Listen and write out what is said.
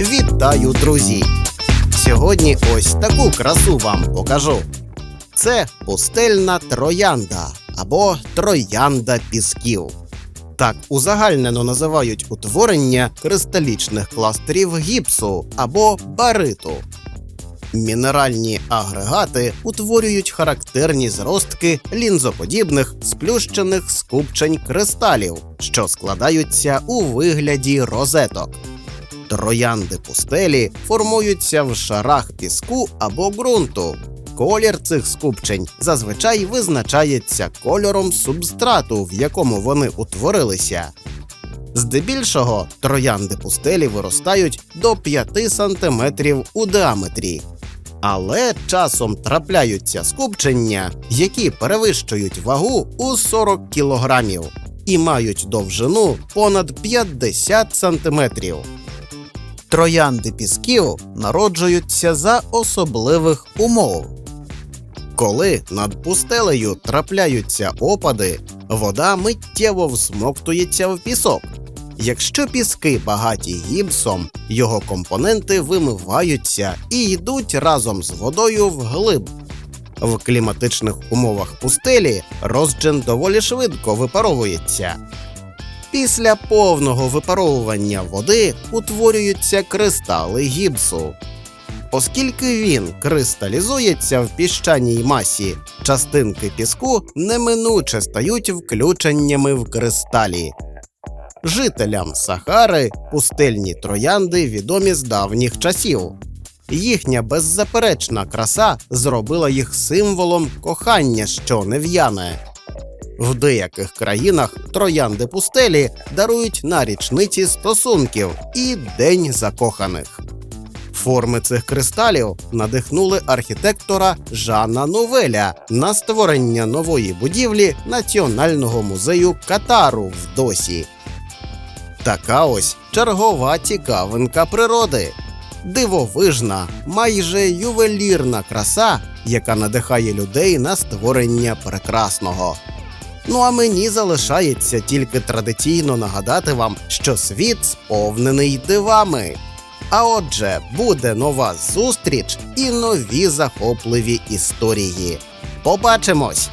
Вітаю, друзі! Сьогодні ось таку красу вам покажу. Це пустельна троянда або троянда пісків. Так узагальнено називають утворення кристалічних кластерів гіпсу або бариту. Мінеральні агрегати утворюють характерні зростки лінзоподібних сплющених скупчень кристалів, що складаються у вигляді розеток. Троянди пустелі формуються в шарах піску або ґрунту. Колір цих скупчень зазвичай визначається кольором субстрату, в якому вони утворилися. Здебільшого троянди пустелі виростають до 5 см у діаметрі. Але часом трапляються скупчення, які перевищують вагу у 40 кг і мають довжину понад 50 см. Троянди пісків народжуються за особливих умов. Коли над пустелею трапляються опади, вода миттєво всмоктується в пісок. Якщо піски багаті гіпсом, його компоненти вимиваються і йдуть разом з водою вглиб. В кліматичних умовах пустелі розчин доволі швидко випаровується. Після повного випаровування води утворюються кристали гіпсу. Оскільки він кристалізується в піщаній масі, частинки піску неминуче стають включеннями в кристалі. Жителям Сахари пустельні троянди відомі з давніх часів. Їхня беззаперечна краса зробила їх символом кохання, що не в'яне. В деяких країнах троянди пустелі дарують на річниці стосунків і День закоханих. Форми цих кристалів надихнули архітектора Жана Новеля на створення нової будівлі Національного музею Катару в Досі. Така ось чергова цікавинка природи. Дивовижна, майже ювелірна краса, яка надихає людей на створення прекрасного. Ну а мені залишається тільки традиційно нагадати вам, що світ сповнений дивами. А отже, буде нова зустріч і нові захопливі історії. Побачимось!